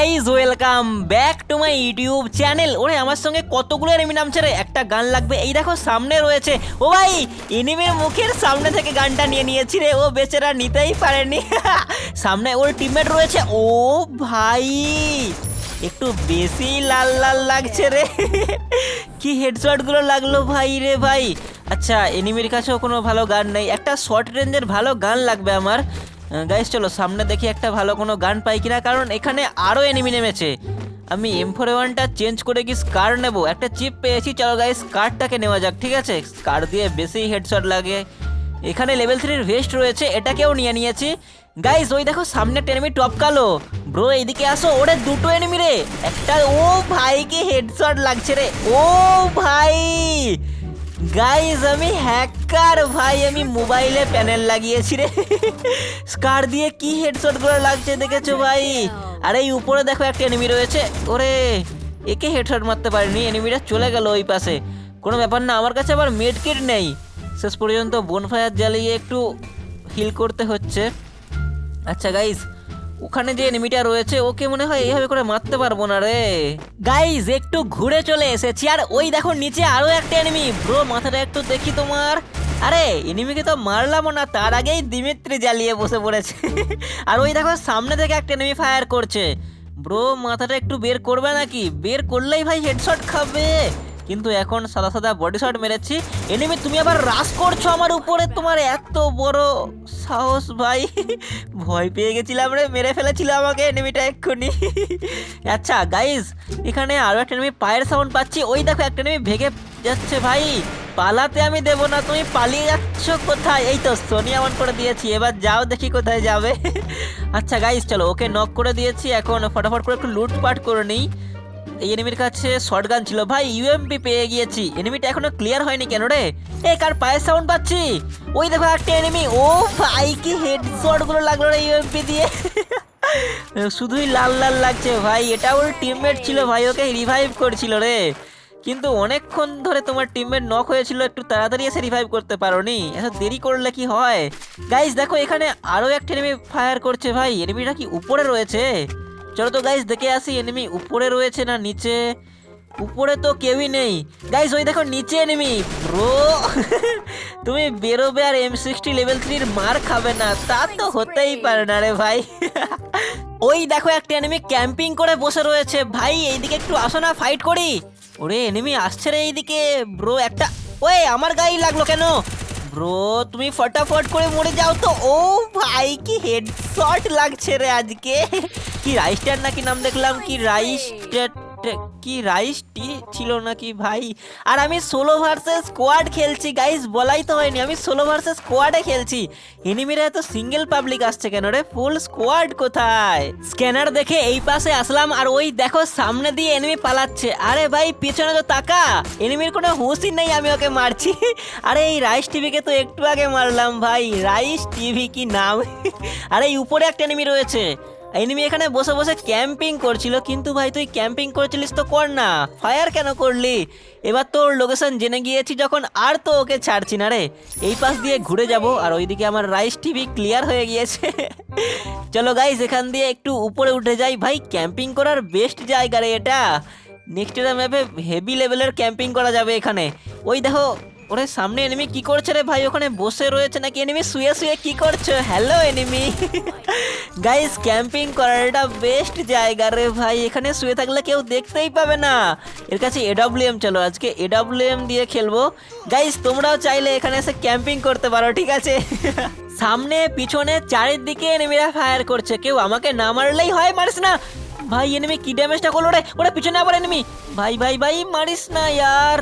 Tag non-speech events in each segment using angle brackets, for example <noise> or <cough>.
Guys welcome back to my YouTube channel ওরে, আমার সঙ্গে কতগুলো এনিমি নামছে রে? একটা গান লাগবে। এই দেখো, সামনে রয়েছে। ও ভাই এনিমির মুখের সামনে থেকে গানটা নিয়ে নিয়েছি রে। ও বেচারা নিতেই পারেনি। <laughs> সামনে ওর টিমমেট রয়েছে। ও ভাই, একটু বেশি লাল লাল লাগছে রে। <laughs> কি হেডশটগুলো লাগল ভাই রে ভাই। আচ্ছা এনিমির কাছেও কোনো ভালো গান নেই। একটা শর্ট রেঞ্জের ভালো গান লাগবে আমার। গাইস চলো, সামনে দেখি একটা ভালো কোনো গান পাই কিনা, কারণ এখানে আরও এনিমি নেমেছে। আমি এম ওয়ানটা চেঞ্জ করে কি স্কার নেব? একটা চিপ পেয়েছি, চলো গাইস স্কারটাকে নেওয়া যাক, ঠিক আছে? স্কার দিয়ে বেশি হেডশট লাগে। এখানে লেভেল থ্রির ভেস্ট রয়েছে, এটাকেও নিয়ে নিয়েছি। গাইস ওই দেখো সামনে একটা এনিমি টপ কালো। ব্রো এইদিকে আসো, ওরে দুটো এনিমি রে। একটা, ও ভাইকে হেডশট লাগছে রে। ও ভাই! গাইজ আমি হ্যাকার ভাই, আমি মোবাইলে প্যানেল লাগিয়েছি রে। স্কার দিয়ে কি হেডশটগুলো লাগছে দেখেছ ভাই? আরে, এই উপরে দেখো একটা এনিমি রয়েছে। ওরে, একে হেডশট মারতে পারিনি এনিমিটা চলে গেল ওই পাশে। কোনো ব্যাপার না, আমার কাছে আবার মেড কিট নেই। শেষ পর্যন্ত বোনফায়ার জ্বালিয়ে একটু হিল করতে হচ্ছে। আচ্ছা গাইস ওখানে যে এনিমিটা রয়েছে, ওকে মনে হয় এইভাবে করে মারতে পারব না রে। গাইস একটু ঘুরে চলে এসেছি, আর ওই দেখো নিচে আরও একটা এনিমি ব্রো মাথাটা একটু দেখি তোমার। আরে এনিমিকে তো মারলাম না, তার আগেই দিমিত্রি জ্বালিয়ে বসে পড়েছে। আর ওই দেখো, সামনে থেকে একটা এনিমি ফায়ার করছে। ব্রো মাথাটা একটু বের করবে নাকি? বের করলেই ভাই হেডশট খাবে। কিন্তু এখন সাদা সাদা বডি শট মেরেছি। এনিমি, তুমি আবার রাস করছ আমার উপরে। তোমার এত বড় সাহস ভাই। <laughs> ভয় পেয়ে গেছিলাম রে, মেরে ফেলেছিল আমাকে এনিমিটা এক্ষুনি। <laughs> আচ্ছা গাইজ এখানে আরও একটা এনিমি পায়ের সাউন্ড পাচ্ছি। ওই দেখো, একটা এনিমি ভেঙে যাচ্ছে ভাই। পালাতে আমি দেবো না, তুমি পালিয়ে যাচ্ছ কোথায়? এই তো সোনিয়া অন করে দিয়েছি। এবার যাও দেখি কোথায় যাবে। <laughs> আচ্ছা গাইজ চলো, ওকে নক করে দিয়েছি। এখন ফটাফট করে একটু লুটপাট করে নিই। এই এনিমির কাছে শর্ট গান ছিল। ভাই ইউএমপি পেয়ে গিয়েছি। এনিমিটা এখনও ক্লিয়ার হয়নি কেন রে? এ, কার পায়ের সাউন্ড পাচ্ছি? ওই দেখো একটা এনিমি ও ভাই, কি হেড শটগুলো লাগল রে ইউএমপি দিয়ে। <laughs> শুধুই লাল লাল লাগছে ভাই। এটা ওর টিমমেট ছিল ভাই, ওকে রিভাইভ করছিল রে। কিন্তু অনেকক্ষণ ধরে তোমার টিমমেট নক হয়েছিল, একটু তাড়াতাড়ি এসে রিভাইভ করতে পারোনি। এত দেরি করলে কি হয়? গাইস দেখো, এখানে আরও একটা এনিমি ফায়ার করছে ভাই। এনিমিটা কি উপরে রয়েছে? চলো তো গাইস দেখে আসি এনিমি উপরে রয়েছে না নিচে? উপরে তো কেউই নেই। গাইস ওই দেখো নিচে এনিমি ব্রো <laughs> তুমি বেরোবে আর এম সিক্সটি লেভেল থ্রির মার খাবে না। তা তো হতেই পারে না রে ভাই। <laughs> ওই দেখো একটা এনিমি ক্যাম্পিং করে বসে রয়েছে। ভাই এইদিকে একটু আসো না ফাইট করি। ওরে এনিমি আসছে রে এইদিকে। ব্রো একটা ওই আমার গায়ে লাগল কেন? ব্রো তুমি ফটাফট করে মরে যাও তো। ও ভাই কি হেডশট লাগছে রে আজকে। কি রাইস্টার নাকি নাম দেখলাম কি রাইস কি রাইস টি ছিল নাকি ভাই? আর আমি সোলো ভার্সেস স্কোয়াড খেলছি গাইস বলাই তো হয়নি। আমি সোলো ভার্সেস স্কোয়াডে খেলছি। এনিমিরা এত সিঙ্গেল পাবলিক আসছে কেন রে? ফুল স্কোয়াড কোথায়? স্ক্যানার দেখে এই পাশে আসলাম, আর ওই দেখো, সামনে দিয়ে এনিমি পালাচ্ছে। আরে ভাই, পিছনে তো তাকা। এনিমির কোনো হুঁশই নেই, আমি ওকে মারছি। <laughs> আরে এই রাইস টিভিকে তো একটু আগে মারলাম ভাই। রাইস টিভি কি নাম? <laughs> আরে উপরে একটা এনিমি রয়েছে। এনিমি এখানে বসে বসে ক্যাম্পিং করছিল, কিন্তু ভাই তুই ক্যাম্পিং করেছিলিস তো কর না। ফায়ার কেন করলি? এবার তোর লোকেশন জেনে গিয়েছি যখন আর তো ওকে ছাড়ছি না রে। এই পাশ দিয়ে ঘুরে যাব, আর ওইদিকে আমার রাইস টিভি ক্লিয়ার হয়ে গিয়েছে। চলো গাইস এখান দিয়ে একটু উপরে উঠে যাই। ভাই ক্যাম্পিং করার বেস্ট জায়গা রে এটা। নেক্সট ম্যাপে হেভি লেভেলের ক্যাম্পিং করা যাবে এখানে। ওই দেখো ওরে সামনে এনিমি কি করছে রে ভাই? ওখানে বসে রয়েছে নাকি এনিমি শুয়ে শুয়ে কি করছ? হ্যালো এনিমি গাইস ক্যাম্পিং করার এটা বেস্ট জায়গা রে ভাই। এখানে শুয়ে থাকলে কেউ দেখতেই পাবে না। এর কাছে এডব্লিউএম চলো, আজকে এডব্লিউএম দিয়ে খেলব। গাইস তোমরাও চাইলে এখানে এসে ক্যাম্পিং করতে পারো, ঠিক আছে? সামনে, পিছনে, চারিদিকে এনিমিরা ফায়ার করছে। কেউ আমাকে না মারলেই হয়, মারিস না। ভাই এনিমি কি ড্যামেজটা করল রে? ওরা, পিছনে আবার এনিমি ভাই ভাই ভাই, মারিস না, ইয়ার।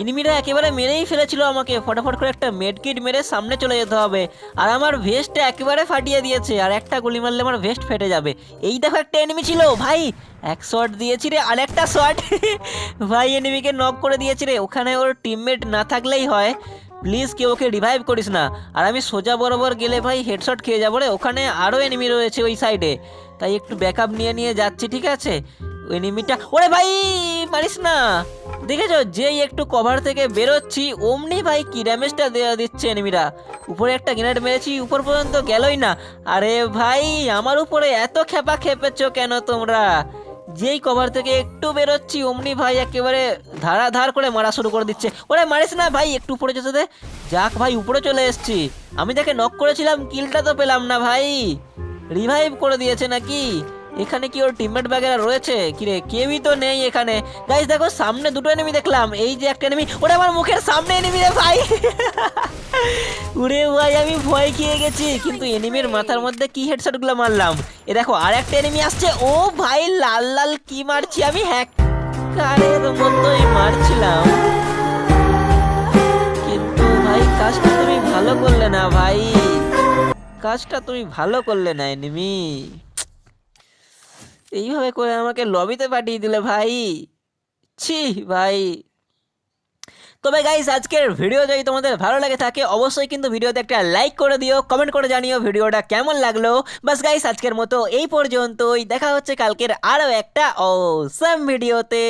এনিমিরা একেবারে মেরেই ফেলেছিল আমাকে। ফটাফট করে একটা মেডকিট মেরে সামনে চলে যেতে হবে। আর আমার ভেস্টটা একেবারে ফাটিয়ে দিয়েছে। আর একটা গুলি মারলে আমার ভেস্ট ফেটে যাবে। এই দেখো একটা এনিমি ছিল। ভাই, এক শট দিয়েছি রে, আর একটা শট <laughs> ভাই এনিমিকে নক করে দিয়েছি রে। ওখানে ওর টিমমেট না থাকলেই হয়। প্লিজ কেউ ওকে রিভাইভ করিস না। আর আমি সোজা বরাবর গেলে ভাই হেডশট খেয়ে যাব রে। ওখানে আরও এনিমি রয়েছে ওই সাইডে তাই একটু ব্যাকআপ নিয়ে নিয়ে যাচ্ছি, ঠিক আছে? ওই এনিমিটা ওরে ভাই, মারিস না। দেখেছ যেই একটু কভার থেকে বেরোচ্ছি, অমনি ভাই কি ড্যামেজটা দেওয়া দিচ্ছে এনিমিরা উপরে একটা গ্রেনেড মেরেছি, উপর পর্যন্ত গেলই না। আরে ভাই, আমার উপরে এত খেপা খেপেছো কেন তোমরা? যেই কভার থেকে একটু বেরোচ্ছি, অমনি ভাই একেবারে ধারাধার করে মারা শুরু করে দিচ্ছে। ওরে মারিস না ভাই, একটু উপরে যেতে দে। যাক ভাই, উপরে চলে এসেছি। আমি তাকে নক করেছিলাম কিলটা তো পেলাম না ভাই। রিভাইভ করে দিয়েছে নাকি? এখানে কি ওর টিমমেট বাগেরা রয়েছে? কিরে, কেউই তো নেই এখানে। গাইস দেখো, সামনে দুটো এনিমি দেখলাম। এই যে একটা এনিমি ওটা আমার মুখের সামনে এনিমি রে ভাই। উরে ভাই, আমি ভয় খেয়ে গেছি। কিন্তু এনিমির মাথার মধ্যে কি হেডশটগুলো মারলাম? এ দেখো আর একটা এনিমি আসছে। ও ভাই, লাল লাল, কি মারছি আমি? হ্যাক কারের মতোই মারছিলাম। কিন্তু ভাই, কাজটা তুমি ভালো করলে না ভাই। কাজটা তুমি ভালো করলে না এনিমি এইভাবে করে আমাকে লবিতে পাঠিয়ে দিলে ভাই। ছি, ভাই। তবে গাইস আজকের ভিডিও যদি তোমাদের ভালো লাগে থাকে, অবশ্যই কিন্তু ভিডিওতে একটা লাইক করে দিও কমেন্ট করে জানিও ভিডিওটা কেমন লাগল। বাস গাইস আজকের মতো এই পর্যন্তই। দেখা হচ্ছে কালকের আরও একটা অসম ভিডিওতে